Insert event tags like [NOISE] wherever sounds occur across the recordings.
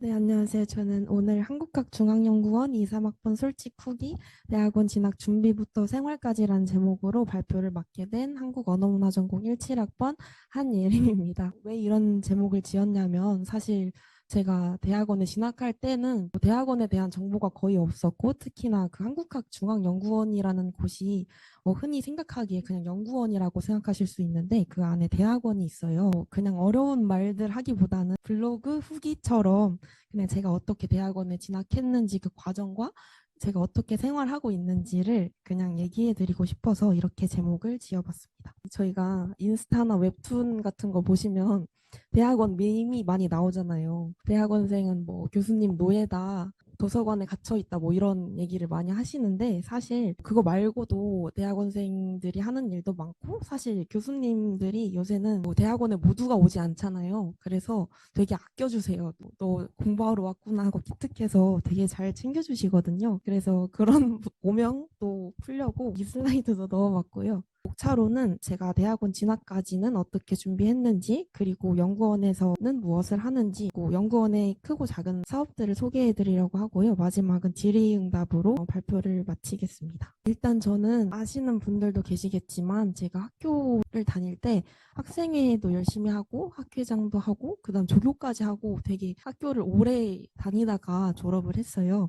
네, 안녕하세요. 저는 오늘 한국학중앙연구원 2, 3학번 솔직 후기 대학원 진학 준비부터 생활까지라는 제목으로 발표를 맡게 된 한국언어문화전공 17학번 한예림입니다. 왜 이런 제목을 지었냐면 사실 제가 대학원에 진학할 때는 뭐 대학원에 대한 정보가 거의 없었고 특히나 그 한국학중앙연구원이라는 곳이 어, 흔히 생각하기에 그냥 연구원이라고 생각하실 수 있는데 그 안에 대학원이 있어요. 그냥 어려운 말들 하기보다는 블로그 후기처럼 그냥 제가 어떻게 대학원에 진학했는지 그 과정과 제가 어떻게 생활하고 있는지를 그냥 얘기해 드리고 싶어서 이렇게 제목을 지어봤습니다. 저희가 인스타나 웹툰 같은 거 보시면 대학원 밈이 많이 나오잖아요. 대학원생은 뭐 교수님 노예다. 도서관에 갇혀 있다 뭐 이런 얘기를 많이 하시는데 사실 그거 말고도 대학원생들이 하는 일도 많고 사실 교수님들이 요새는 뭐 대학원에 모두가 오지 않잖아요. 그래서 되게 아껴주세요. 너 공부하러 왔구나 하고 기특해서 되게 잘 챙겨주시거든요. 그래서 그런 [LAUGHS] 오명도 풀려고 이 슬라이드도 넣어봤고요. 목차로는 제가 대학원 진학까지는 어떻게 준비했는지 그리고 연구원에서는 무엇을 하는지 그리고 연구원의 크고 작은 사업들을 소개해 드리려고 하고요. 마지막은 질의응답으로 어, 발표를 마치겠습니다. 일단 저는 아시는 분들도 계시겠지만 제가 학교를 다닐 때 학생회도 열심히 하고 학회장도 하고 그다음 조교까지 하고 되게 학교를 오래 다니다가 졸업을 했어요.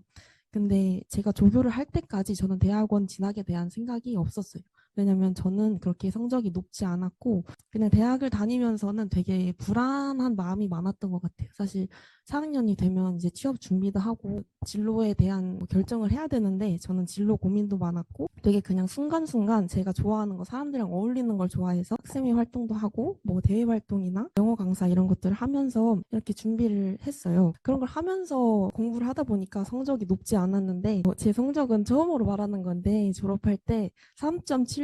근데 제가 조교를 할 때까지 저는 대학원 진학에 대한 생각이 없었어요. 왜냐면 저는 그렇게 성적이 높지 않았고 그냥 대학을 다니면서는 되게 불안한 마음이 많았던 것 같아요. 사실 4학년이 되면 이제 취업 준비도 하고 진로에 대한 뭐 결정을 해야 되는데 저는 진로 고민도 많았고 되게 그냥 순간순간 제가 좋아하는 거 사람들이랑 어울리는 걸 좋아해서 학생회 활동도 하고 뭐 대외 활동이나 영어 강사 이런 것들을 하면서 이렇게 준비를 했어요. 그런 걸 하면서 공부를 하다 보니까 성적이 높지 않았는데 뭐제 성적은 처음으로 말하는 건데 졸업할 때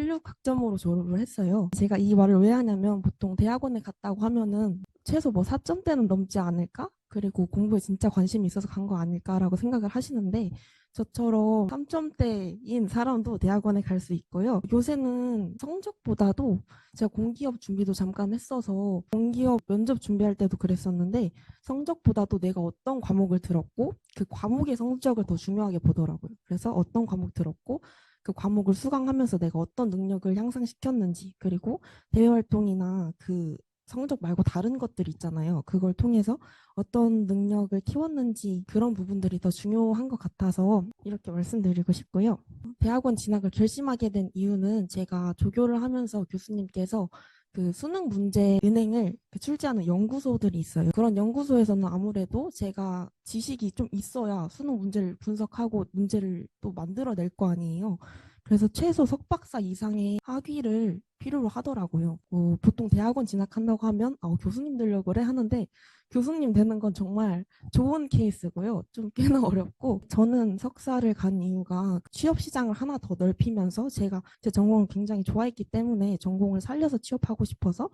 3.76 학점으로 졸업을 했어요. 제가 이 말을 왜 하냐면 보통 대학원에 갔다고 하면은 최소 뭐 4점대는 넘지 않을까? 그리고 공부에 진짜 관심이 있어서 간 거 아닐까라고 생각을 하시는데 저처럼 3점대인 사람도 대학원에 갈 수 있고요. 요새는 성적보다도 제가 공기업 준비도 잠깐 했어서 공기업 면접 준비할 때도 그랬었는데 성적보다도 내가 어떤 과목을 들었고 그 과목의 성적을 더 중요하게 보더라고요. 그래서 어떤 과목 들었고 그 과목을 수강하면서 내가 어떤 능력을 향상시켰는지 그리고 대외 활동이나 그 성적 말고 다른 것들 있잖아요. 그걸 통해서 어떤 능력을 키웠는지 그런 부분들이 더 중요한 것 같아서 이렇게 말씀드리고 싶고요. 대학원 진학을 결심하게 된 이유는 제가 조교를 하면서 교수님께서 그 수능 문제 은행을 그 출제하는 연구소들이 있어요. 그런 연구소에서는 아무래도 제가 지식이 좀 있어야 수능 문제를 분석하고 문제를 또 만들어낼 거 아니에요. 그래서 최소 석박사 이상의 학위를 필요로 하더라고요. 어, 보통 대학원 진학한다고 하면 어, 교수님 되려고 그래 하는데 교수님 되는 건 정말 좋은 케이스고요. 좀 꽤나 [LAUGHS] 어렵고 저는 석사를 간 이유가 취업 시장을 하나 더 넓히면서 제가 제 전공을 굉장히 좋아했기 때문에 전공을 살려서 취업하고 싶어서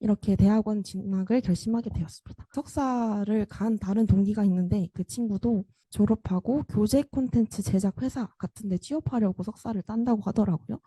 이렇게 대학원 진학을 결심하게 되었습니다. 석사를 간 다른 동기가 있는데 그 친구도 졸업하고 교재 콘텐츠 제작 회사 같은 데 취업하려고 석사를 딴다고 하더라고요.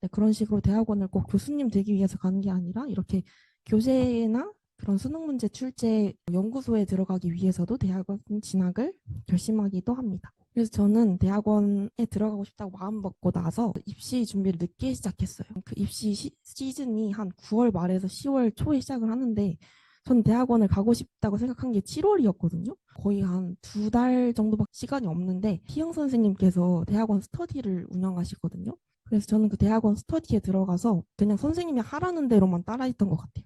네, 그런 식으로 대학원을 꼭 교수님 되기 위해서 가는 게 아니라 이렇게 교재나 그런 수능 문제 출제 연구소에 들어가기 위해서도 대학원 진학을 결심하기도 합니다. 그래서 저는 대학원에 들어가고 싶다고 마음 먹고 나서 입시 준비를 늦게 시작했어요. 그 입시 시, 시즌이 한 9월 말에서 10월 초에 시작을 하는데 전 대학원을 가고 싶다고 생각한 게 7월이었거든요. 거의 한 두 달 정도밖에 시간이 없는데 희영 선생님께서 대학원 스터디를 운영하시거든요. 그래서 저는 그 대학원 스터디에 들어가서 그냥 선생님이 하라는 대로만 따라 했던 것 같아요.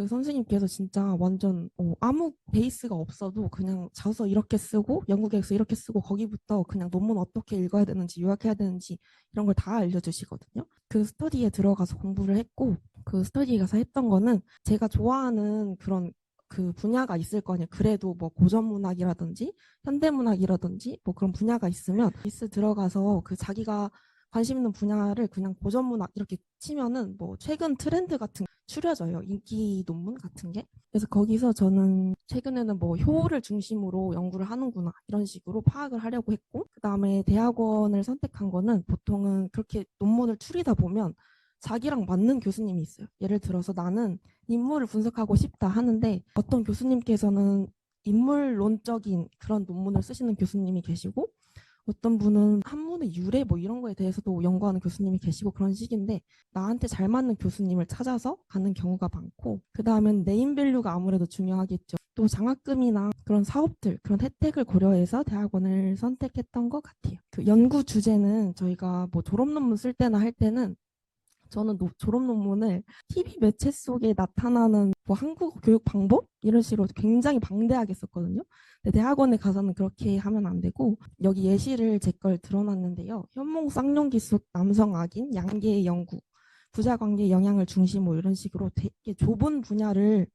그 선생님께서 진짜 완전 어, 아무 베이스가 없어도 그냥 자소 이렇게 쓰고 연구계획서 이렇게 쓰고 거기부터 그냥 논문 어떻게 읽어야 되는지 요약해야 되는지 이런 걸 다 알려주시거든요. 그 스터디에 들어가서 공부를 했고 그 스터디에 가서 했던 거는 제가 좋아하는 그런 그 분야가 있을 거 아니에요. 그래도 뭐 고전문학이라든지 현대문학이라든지 뭐 그런 분야가 있으면 미스 들어가서 그 자기가 관심 있는 분야를 그냥 고전문학 이렇게 치면은 뭐 최근 트렌드 같은 게 추려져요. 인기 논문 같은 게. 그래서 거기서 저는 최근에는 뭐 효를 중심으로 연구를 하는구나 이런 식으로 파악을 하려고 했고 그다음에 대학원을 선택한 거는 보통은 그렇게 논문을 추리다 보면 자기랑 맞는 교수님이 있어요. 예를 들어서 나는 인물을 분석하고 싶다 하는데 어떤 교수님께서는 인물론적인 그런 논문을 쓰시는 교수님이 계시고 어떤 분은 한문의 유래 뭐 이런 거에 대해서도 연구하는 교수님이 계시고 그런 식인데 나한테 잘 맞는 교수님을 찾아서 가는 경우가 많고 그 다음엔 네임밸류가 아무래도 중요하겠죠. 또 장학금이나 그런 사업들 그런 혜택을 고려해서 대학원을 선택했던 것 같아요. 그 연구 주제는 저희가 뭐 졸업 논문 쓸 때나 할 때는 저는 노- 졸업 논문을 TV 매체 속에 나타나는 뭐 한국어 교육 방법 이런 식으로 굉장히 방대하게 썼거든요. 근데 대학원에 가서는 그렇게 하면 안 되고 여기 예시를 제 걸 드러놨는데요. 현몽 쌍용기 속 남성 악인 양계의 연구, 부자 관계 영향을 중심으로 이런 식으로 되게 좁은 분야를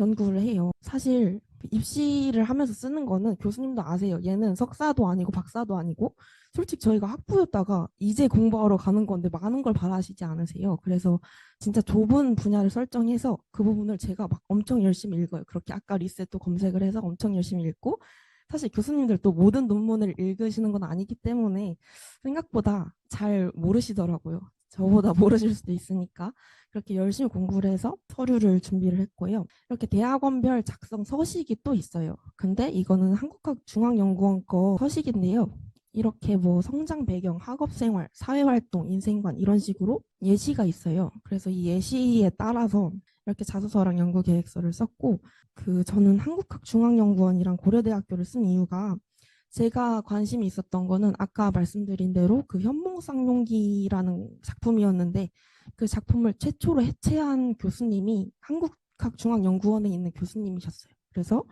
연구를 해요. 사실 입시를 하면서 쓰는 거는 교수님도 아세요. 얘는 석사도 아니고 박사도 아니고 솔직히 저희가 학부였다가 이제 공부하러 가는 건데 많은 걸 바라시지 않으세요. 그래서 진짜 좁은 분야를 설정해서 그 부분을 제가 막 엄청 열심히 읽어요. 그렇게 아까 리셋도 검색을 해서 엄청 열심히 읽고 사실 교수님들도 모든 논문을 읽으시는 건 아니기 때문에 생각보다 잘 모르시더라고요. 저보다 [LAUGHS] 모르실 수도 있으니까 그렇게 열심히 공부를 해서 서류를 준비를 했고요. 이렇게 대학원별 작성 서식이 또 있어요. 근데 이거는 한국학중앙연구원 거 서식인데요. 이렇게 뭐 성장 배경, 학업 생활, 사회 활동, 인생관 이런 식으로 예시가 있어요. 그래서 이 예시에 따라서 이렇게 자소서랑 연구 계획서를 썼고 그 저는 한국학중앙연구원이랑 고려대학교를 쓴 이유가 제가 관심이 있었던 거는 아까 말씀드린 대로 그 현몽쌍용기라는 작품이었는데 그 작품을 최초로 해체한 교수님이 한국학중앙연구원에 있는 교수님이셨어요. 그래서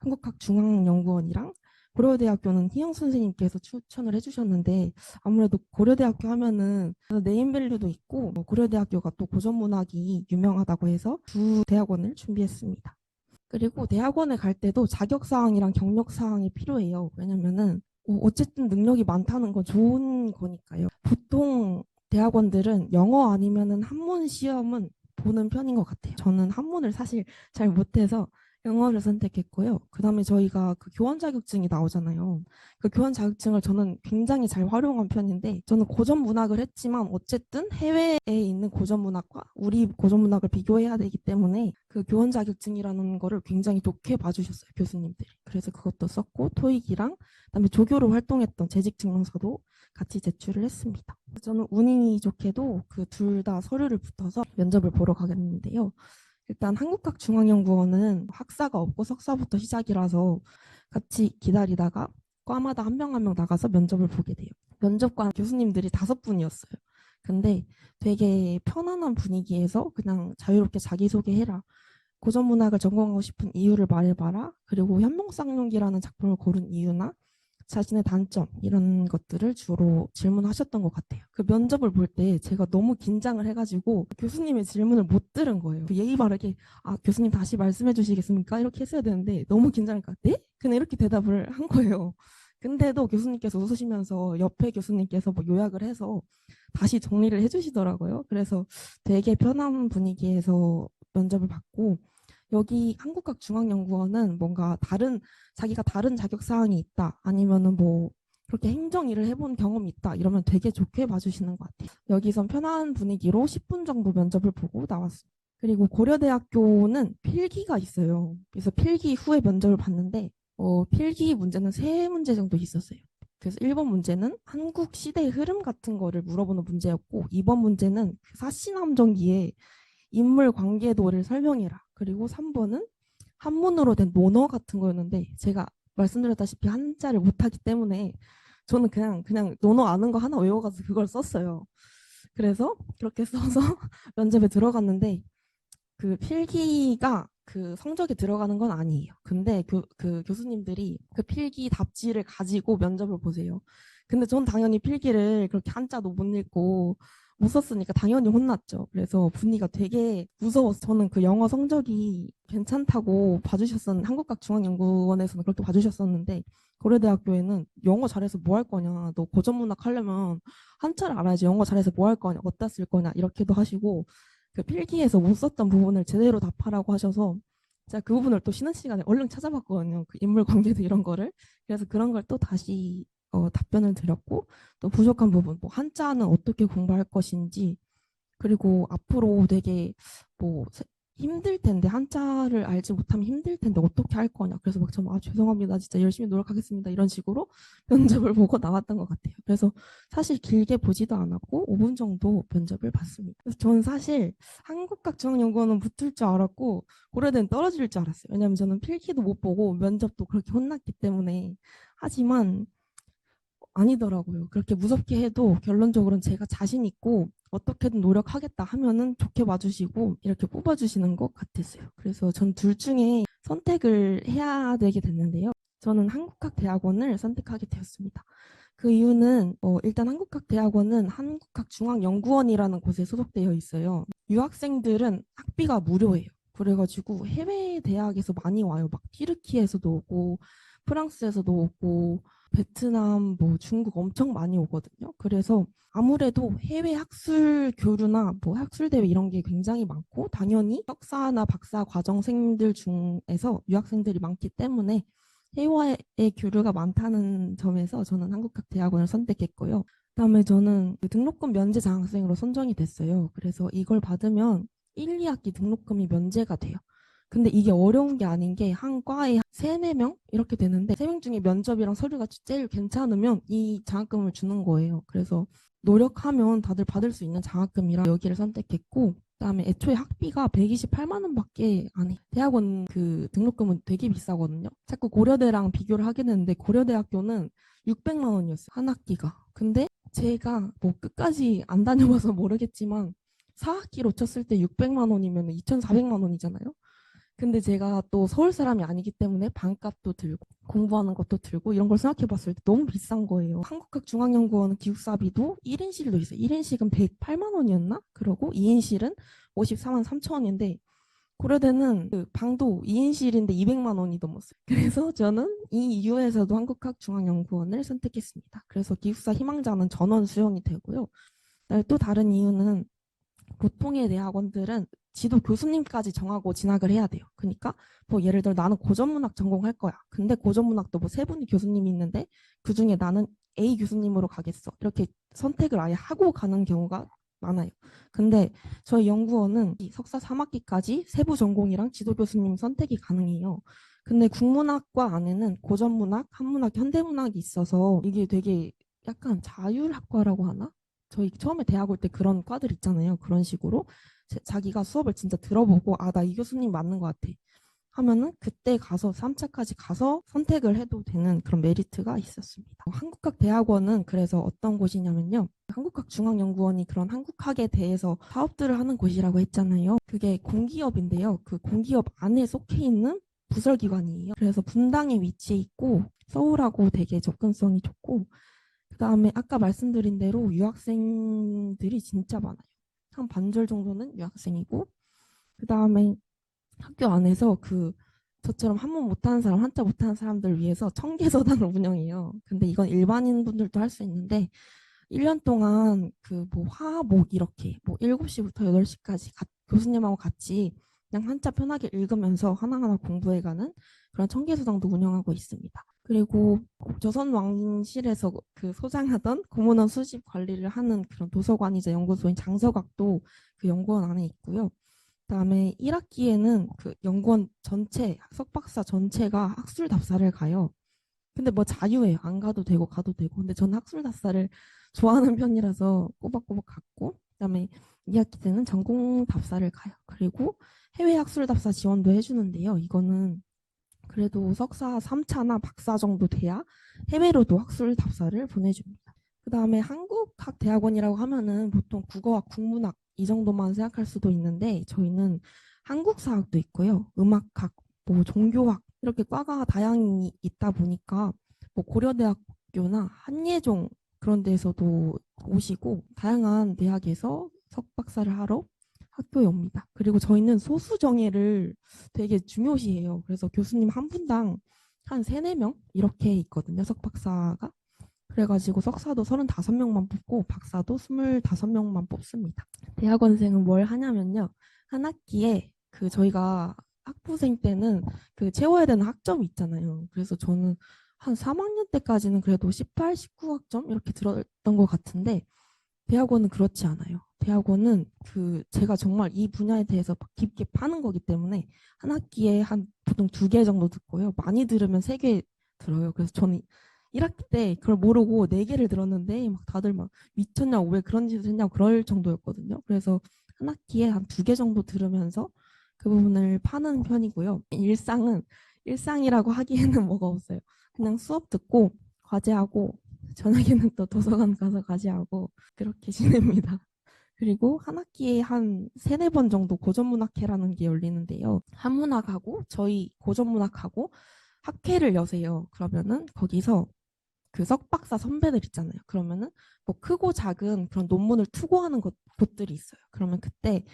한국학중앙연구원이랑 고려대학교는 희영 선생님께서 추천을 해주셨는데 아무래도 고려대학교 하면은 네임밸류도 있고 뭐 고려대학교가 또 고전문학이 유명하다고 해서 두 대학원을 준비했습니다. 그리고 대학원에 갈 때도 자격사항이랑 경력사항이 필요해요. 왜냐면은 어, 어쨌든 능력이 많다는 건 좋은 거니까요. 보통 대학원들은 영어 아니면은 한문 시험은 보는 편인 것 같아요. 저는 한문을 사실 잘 못해서 영어를 선택했고요. 그 다음에 저희가 그 교원 자격증이 나오잖아요. 그 교원 자격증을 저는 굉장히 잘 활용한 편인데 저는 고전 문학을 했지만 어쨌든 해외에 있는 고전 문학과 우리 고전 문학을 비교해야 되기 때문에 그 교원 자격증이라는 거를 굉장히 좋게 봐주셨어요 교수님들이. 그래서 그것도 썼고 토익이랑 그다음에 조교로 활동했던 재직 증명서도 같이 제출을 했습니다. 저는 운이 좋게도 그 둘 다 서류를 붙어서 면접을 보러 가겠는데요. 일단 한국학중앙연구원은 학사가 없고 석사부터 시작이라서 같이 기다리다가 과마다 한 명 한 명 나가서 면접을 보게 돼요. 면접관 교수님들이 다섯 분이었어요. 근데 되게 편안한 분위기에서 그냥 자유롭게 자기소개해라. 고전문학을 전공하고 싶은 이유를 말해봐라. 그리고 현몽쌍용기라는 작품을 고른 이유나 자신의 단점 이런 것들을 주로 질문하셨던 것 같아요. 그 면접을 볼 때 제가 너무 긴장을 해가지고 교수님의 질문을 못 들은 거예요. 그 예의 바르게 아 교수님 다시 말씀해 주시겠습니까? 이렇게 했어야 되는데 너무 긴장하니까 네? 그냥 이렇게 대답을 한 거예요. 근데도 교수님께서 웃으시면서 옆에 교수님께서 뭐 요약을 해서 다시 정리를 해주시더라고요. 그래서 되게 편한 분위기에서 면접을 받고 여기 한국학중앙연구원은 뭔가 다른 자기가 다른 자격 사항이 있다 아니면은 뭐 그렇게 행정 일을 해본 경험이 있다 이러면 되게 좋게 봐주시는 것 같아요. 여기선 편한 분위기로 10분 정도 면접을 보고 나왔습니다. 그리고 고려대학교는 필기가 있어요. 그래서 필기 후에 면접을 봤는데 어, 필기 문제는 세 문제 정도 있었어요. 그래서 1번 문제는 한국 시대의 흐름 같은 거를 물어보는 문제였고 2번 문제는 그 사시남정기의 인물 관계도를 설명해라. 그리고 3번은 한문으로 된 논어 같은 거였는데 제가 말씀드렸다시피 한자를 못하기 때문에 저는 그냥 그냥 논어 아는 거 하나 외워가지고 그걸 썼어요. 그래서 그렇게 써서 [LAUGHS] 면접에 들어갔는데 그 필기가 그 성적에 들어가는 건 아니에요. 근데 교, 그 교수님들이 그 필기 답지를 가지고 면접을 보세요. 근데 전 당연히 필기를 그렇게 한자도 못 읽고 못 썼으니까 당연히 혼났죠. 그래서 분위기가 되게 무서워서 저는 그 영어 성적이 괜찮다고 봐주셨었는 한국학중앙연구원에서는 그렇게 봐주셨었는데 고려대학교에는 영어 잘해서 뭐 할 거냐 너 고전문학 하려면 한자를 알아야지 영어 잘해서 뭐 할 거냐 어디다 쓸 거냐 이렇게도 하시고 그 필기에서 못 썼던 부분을 제대로 답하라고 하셔서 제가 그 부분을 또 쉬는 시간에 얼른 찾아봤거든요. 그 인물 관계도 이런 거를. 그래서 그런 걸 또 다시 어, 답변을 드렸고 또 부족한 부분, 뭐 한자는 어떻게 공부할 것인지 그리고 앞으로 되게 뭐 힘들 텐데 한자를 알지 못하면 힘들 텐데 어떻게 할 거냐. 그래서 막 저는 아 죄송합니다. 진짜 열심히 노력하겠습니다. 이런 식으로 [LAUGHS] 면접을 보고 나왔던 것 같아요. 그래서 사실 길게 보지도 않았고 5분 정도 면접을 봤습니다. 그래서 저는 사실 한국학중앙연구원은 붙을 줄 알았고 고려대는 떨어질 줄 알았어요. 왜냐면 저는 필기도 못 보고 면접도 그렇게 혼났기 때문에 하지만 아니더라고요. 그렇게 무섭게 해도 결론적으로는 제가 자신 있고 어떻게든 노력하겠다 하면은 좋게 봐주시고 이렇게 뽑아주시는 것 같았어요. 그래서 전 둘 중에 선택을 해야 되게 됐는데요. 저는 한국학 대학원을 선택하게 되었습니다. 그 이유는 어, 일단 한국학 대학원은 한국학중앙연구원이라는 곳에 소속되어 있어요. 유학생들은 학비가 무료예요. 그래가지고 해외 대학에서 많이 와요. 막 튀르키에서도 오고 프랑스에서도 오고 베트남, 뭐 중국 엄청 많이 오거든요. 그래서 아무래도 해외 학술 교류나 뭐 학술 대회 이런 게 굉장히 많고 당연히 석사나 박사 과정생들 중에서 유학생들이 많기 때문에 해외의 교류가 많다는 점에서 저는 한국학 대학원을 선택했고요. 그다음에 저는 그 등록금 면제 장학생으로 선정이 됐어요. 그래서 이걸 받으면 1, 2학기 등록금이 면제가 돼요. 근데 이게 어려운 게 아닌 게 한 과에 세네 명 이렇게 되는데 세 명 중에 면접이랑 서류가 제일 괜찮으면 이 장학금을 주는 거예요. 그래서 노력하면 다들 받을 수 있는 장학금이라 여기를 선택했고 그다음에 애초에 학비가 128만 원밖에 안 해. 대학원 그 등록금은 되게 비싸거든요. 자꾸 고려대랑 비교를 하게 되는데 고려대학교는 600만 원이었어요. 한 학기가. 근데 제가 뭐 끝까지 안 다녀봐서 모르겠지만 4학기로 쳤을 때 600만 원이면 2,400만 원이잖아요. 근데 제가 또 서울 사람이 아니기 때문에 반값도 들고 공부하는 것도 들고 이런 걸 생각해 봤을 때 너무 비싼 거예요. 한국학중앙연구원은 기숙사비도 1인실도 있어요. 1인실은 108만 원이었나? 그러고 2인실은 54만 3천 원인데 고려대는 그 방도 2인실인데 200만 원이 넘었어요. [LAUGHS] 그래서 저는 이 이유에서도 한국학중앙연구원을 선택했습니다. 그래서 기숙사 희망자는 전원 수용이 되고요. 또 다른 이유는 보통의 대학원들은 지도 교수님까지 정하고 진학을 해야 돼요. 그러니까 뭐 예를 들어 나는 고전문학 전공할 거야. 근데 고전문학도 뭐 세 분이 교수님이 있는데 그 중에 나는 A 교수님으로 가겠어. 이렇게 선택을 아예 하고 가는 경우가 많아요. 근데 저희 연구원은 이 석사 3학기까지 세부 전공이랑 지도 교수님 선택이 가능해요. 근데 국문학과 안에는 고전문학, 한문학, 현대문학이 있어서 이게 되게 약간 자율학과라고 하나? 저희 처음에 대학 올 때 그런 과들 있잖아요. 그런 식으로 제- 자기가 수업을 진짜 들어보고 아, 나 이 교수님 맞는 것 같아. 하면은 그때 가서 3차까지 가서 선택을 해도 되는 그런 메리트가 있었습니다. 한국학 대학원은 그래서 어떤 곳이냐면요. 한국학 중앙연구원이 그런 한국학에 대해서 사업들을 하는 곳이라고 했잖아요. 그게 공기업인데요. 그 공기업 안에 속해 있는 부설기관이에요. 그래서 분당에 위치해 있고 서울하고 되게 접근성이 좋고 그 다음에 아까 말씀드린 대로 유학생들이 진짜 많아요. 한 반절 정도는 유학생이고 그 다음에 학교 안에서 그 저처럼 한문 못하는 사람, 한자 못하는 사람들 위해서 청계서당을 [LAUGHS] 운영해요. 근데 이건 일반인 분들도 할 수 있는데 1년 동안 그 뭐 화목 이렇게 뭐 7시부터 8시까지 교수님하고 같이 그냥 한자 편하게 읽으면서 하나하나 공부해가는 그런 청계서당도 운영하고 있습니다. 그리고 조선 왕실에서 그 소장하던 고문원 수집 관리를 하는 그런 도서관이자 연구소인 장서각도 그 연구원 안에 있고요. 그다음에 1학기에는 그 연구원 전체 석박사 전체가 학술 답사를 가요. 근데 뭐 자유예요. 안 가도 되고 가도 되고. 근데 저는 학술 답사를 좋아하는 편이라서 꼬박꼬박 갔고 그다음에 2학기 때는 전공 답사를 가요. 그리고 해외 학술 답사 지원도 해주는데요. 이거는 그래도 석사 3차나 박사 정도 돼야 해외로도 학술 답사를 보내줍니다. 그 다음에 한국학 대학원이라고 하면은 보통 국어학, 국문학 이 정도만 생각할 수도 있는데 저희는 한국사학도 있고요. 음악학, 뭐 종교학 이렇게 과가 다양히 있다 보니까 뭐 고려대학교나 한예종 그런 데서도 오시고 다양한 대학에서 석박사를 하러 학교에 옵니다. 그리고 저희는 소수 정예를 되게 중요시해요. 그래서 교수님 한 분당 한 세네 명 이렇게 있거든요. 석박사가. 그래가지고 석사도 35명만 뽑고 박사도 25명만 뽑습니다. 대학원생은 뭘 하냐면요. 한 학기에 그 저희가 학부생 때는 그 채워야 되는 학점이 있잖아요. 그래서 저는 한 3학년 때까지는 그래도 18, 19학점 이렇게 들었던 것 같은데 대학원은 그렇지 않아요. 대학원은 그 제가 정말 이 분야에 대해서 막 깊게 파는 거기 때문에 한 학기에 한 보통 두 개 정도 듣고요. 많이 들으면 세 개 들어요. 그래서 저는 1학기 때 그걸 모르고 네 개를 들었는데 막 다들 막 미쳤냐고 왜 그런 짓을 했냐고 그럴 정도였거든요. 그래서 한 학기에 한 두 개 정도 들으면서 그 부분을 파는 편이고요. 일상은 일상이라고 하기에는 [LAUGHS] 뭐가 없어요. 그냥 수업 듣고 과제하고 저녁에는 또 도서관 가서 과제하고 그렇게 [LAUGHS] 지냅니다. 그리고 한 학기에 한 세네 번 정도 고전문학회라는 게 열리는데요. 한문학하고 저희 고전문학하고 학회를 여세요. 그러면은 거기서 그 석박사 선배들 있잖아요. 그러면은 뭐 크고 작은 그런 논문을 투고하는 곳, 곳들이 있어요. 그러면 그때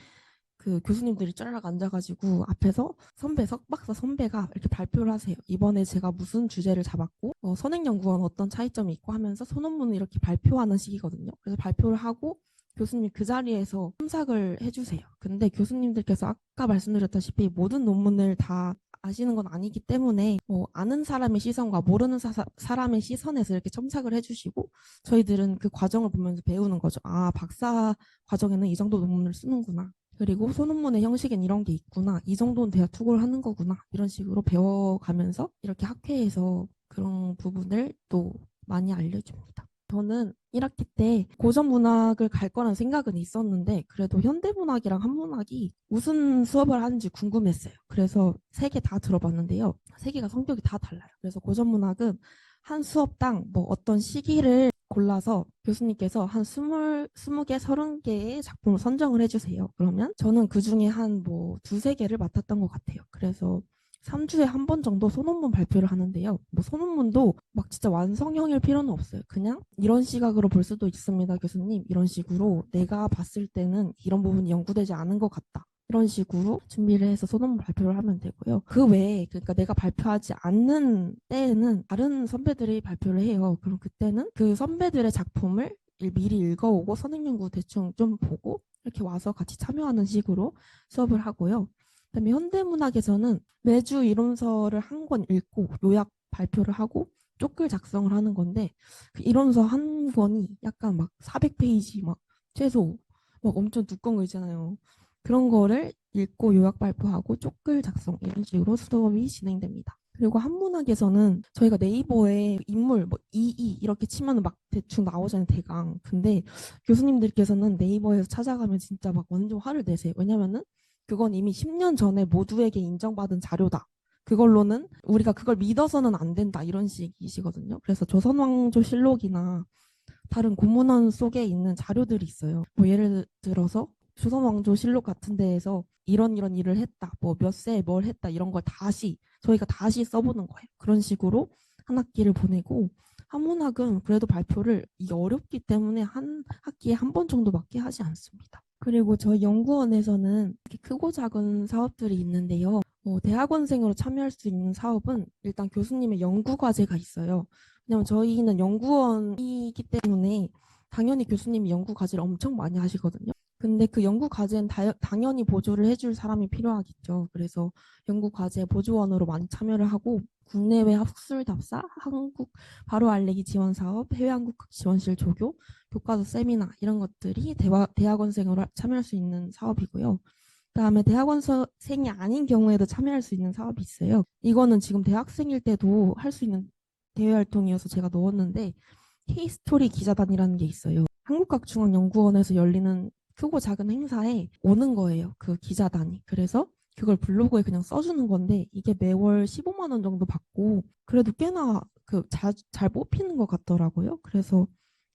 그 교수님들이 쫙 앉아가지고 앞에서 선배 석 박사 선배가 이렇게 발표를 하세요. 이번에 제가 무슨 주제를 잡았고 어, 선행연구원 어떤 차이점이 있고 하면서 소논문을 이렇게 발표하는 시기거든요. 그래서 발표를 하고 교수님 그 자리에서 첨삭을 해주세요. 근데 교수님들께서 아까 말씀드렸다시피 모든 논문을 다 아시는 건 아니기 때문에 뭐 아는 사람의 시선과 모르는 사, 사람의 시선에서 이렇게 첨삭을 해주시고 저희들은 그 과정을 보면서 배우는 거죠. 아 박사 과정에는 이 정도 논문을 쓰는구나. 그리고 소논문의 형식엔 이런 게 있구나. 이 정도는 돼야 투고를 하는 거구나. 이런 식으로 배워가면서 이렇게 학회에서 그런 부분을 또 많이 알려줍니다. 저는 1학기 때 고전 문학을 갈 거란 생각은 있었는데 그래도 현대 문학이랑 한문학이 무슨 수업을 하는지 궁금했어요. 그래서 세 개 다 들어봤는데요. 세 개가 성격이 다 달라요. 그래서 고전 문학은 한 수업당 뭐 어떤 시기를 골라서 교수님께서 한 스물, 스무 개, 서른 개의 작품을 선정을 해주세요. 그러면 저는 그 중에 한 뭐 두세 개를 맡았던 것 같아요. 그래서 3주에 한 번 정도 소논문 발표를 하는데요. 뭐 소논문도 막 진짜 완성형일 필요는 없어요. 그냥 이런 시각으로 볼 수도 있습니다, 교수님. 이런 식으로 내가 봤을 때는 이런 부분이 연구되지 않은 것 같다. 이런 식으로 준비를 해서 소논문 발표를 하면 되고요. 그 외에 그러니까 내가 발표하지 않는 때에는 다른 선배들이 발표를 해요. 그럼 그때는 그 선배들의 작품을 일- 미리 읽어오고 선행연구 대충 좀 보고 이렇게 와서 같이 참여하는 식으로 수업을 하고요. 그다음에 현대문학에서는 매주 이론서를 한 권 읽고 요약 발표를 하고 쪽글 작성을 하는 건데 그 이론서 한 권이 약간 막 400페이지 막 최소 막 엄청 두꺼운 거 있잖아요. 그런 거를 읽고 요약 발표하고 쪽글 작성 이런 식으로 수업이 진행됩니다. 그리고 한문학에서는 저희가 네이버에 인물 뭐 이이 이렇게 치면 막 대충 나오잖아요 대강. 근데 교수님들께서는 네이버에서 찾아가면 진짜 막 완전 화를 내세요. 왜냐면은 그건 이미 10년 전에 모두에게 인정받은 자료다. 그걸로는 우리가 그걸 믿어서는 안 된다 이런 식이시거든요. 그래서 조선왕조 실록이나 다른 공문원 속에 있는 자료들이 있어요. 뭐 예를 들어서 조선왕조실록 같은 데에서 이런 이런 일을 했다. 뭐 몇 세에 뭘 했다. 이런 걸 다시 저희가 다시 써보는 거예요. 그런 식으로 한 학기를 보내고 한문학은 그래도 발표를 이게 어렵기 때문에 한 학기에 한 번 정도밖에 하지 않습니다. 그리고 저희 연구원에서는 이렇게 크고 작은 사업들이 있는데요. 어, 대학원생으로 참여할 수 있는 사업은 일단 교수님의 연구 과제가 있어요. 왜냐면 저희는 연구원이기 때문에 당연히 교수님이 연구 과제를 엄청 많이 하시거든요. 근데 그 연구 과제는 다, 당연히 보조를 해줄 사람이 필요하겠죠. 그래서 연구 과제 보조원으로 많이 참여를 하고 국내외 학술 답사, 한국 바로 알리기 지원 사업, 해외 한국학 지원실 조교, 교과서 세미나 이런 것들이 대화, 대학원생으로 참여할 수 있는 사업이고요. 그다음에 대학원생이 아닌 경우에도 참여할 수 있는 사업이 있어요. 이거는 지금 대학생일 때도 할 수 있는 대외 활동이어서 제가 넣었는데 K스토리 기자단이라는 게 있어요. 한국학중앙연구원에서 열리는 크고 작은 행사에 오는 거예요. 그 기자단이. 그래서 그걸 블로그에 그냥 써주는 건데 이게 매월 15만 원 정도 받고 그래도 꽤나 그잘 뽑히는 것 같더라고요. 그래서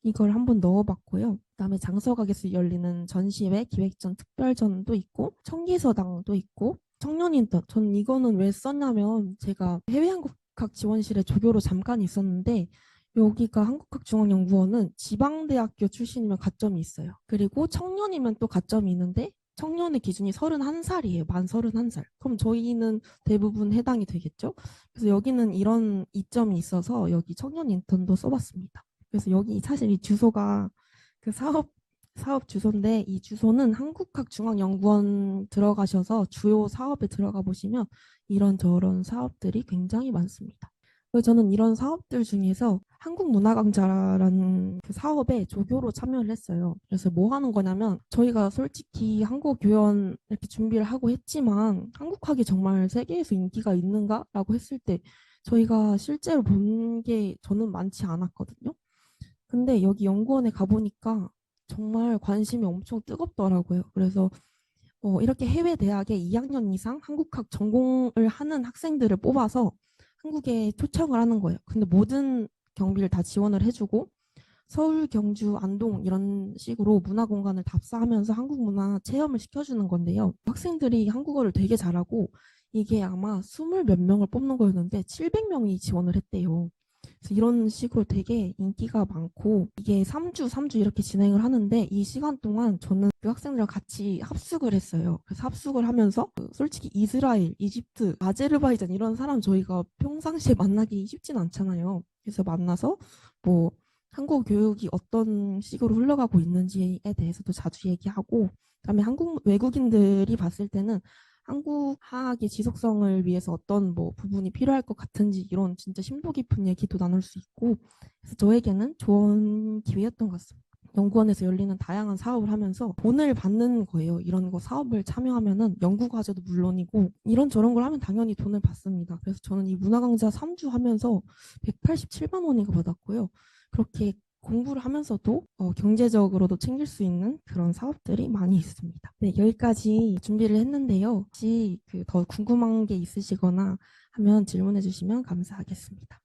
이걸 한번 넣어봤고요. 그다음에 장서각에서 열리는 전시회 기획전 특별전도 있고 청기서당도 있고 청년인턴. 전 이거는 왜 썼냐면 제가 해외 한국학 지원실에 조교로 잠깐 있었는데 여기가 한국학중앙연구원은 지방대학교 출신이면 가점이 있어요. 그리고 청년이면 또 가점이 있는데 청년의 기준이 31살이에요. 만 31살. 그럼 저희는 대부분 해당이 되겠죠? 그래서 여기는 이런 이점이 있어서 여기 청년 인턴도 써봤습니다. 그래서 여기 사실 이 주소가 그 사업 사업 주소인데 이 주소는 한국학중앙연구원 들어가셔서 주요 사업에 들어가 보시면 이런 저런 사업들이 굉장히 많습니다. 저는 이런 사업들 중에서 한국 문화 강좌라는 그 사업에 조교로 참여를 했어요. 그래서 뭐 하는 거냐면 저희가 솔직히 한국 교연 이렇게 준비를 하고 했지만 한국학이 정말 세계에서 인기가 있는가라고 했을 때 저희가 실제로 본 게 저는 많지 않았거든요. 근데 여기 연구원에 가보니까 정말 관심이 엄청 뜨겁더라고요. 그래서 어, 이렇게 해외 대학에 2학년 이상 한국학 전공을 하는 학생들을 뽑아서 한국에 초청을 하는 거예요. 근데 모든 경비를 다 지원을 해주고 서울, 경주, 안동 이런 식으로 문화 공간을 답사하면서 한국 문화 체험을 시켜주는 건데요. 학생들이 한국어를 되게 잘하고 이게 아마 스물 몇 명을 뽑는 거였는데 700명이 지원을 했대요. 그래서 이런 식으로 되게 인기가 많고 이게 3주, 3주 이렇게 진행을 하는데 이 시간 동안 저는 그 학생들과 같이 합숙을 했어요. 그래서 합숙을 하면서 그 솔직히 이스라엘, 이집트, 아제르바이잔 이런 사람 저희가 평상시에 만나기 쉽진 않잖아요. 그래서 만나서 뭐 한국 교육이 어떤 식으로 흘러가고 있는지에 대해서도 자주 얘기하고 그다음에 한국 외국인들이 봤을 때는 한국 화학의 지속성을 위해서 어떤 뭐 부분이 필요할 것 같은지 이런 진짜 심도 깊은 얘기도 나눌 수 있고 그래서 저에게는 좋은 기회였던 것 같습니다. 연구원에서 열리는 다양한 사업을 하면서 돈을 받는 거예요. 이런 거 사업을 참여하면은 연구 과제도 물론이고 이런 저런 걸 하면 당연히 돈을 받습니다. 그래서 저는 이 문화 강좌 3주 하면서 187만 원인가 받았고요. 그렇게 공부를 하면서도 어, 경제적으로도 챙길 수 있는 그런 사업들이 많이 있습니다. 네, 여기까지 준비를 했는데요. 혹시 그 더 궁금한 게 있으시거나 하면 질문해 주시면 감사하겠습니다.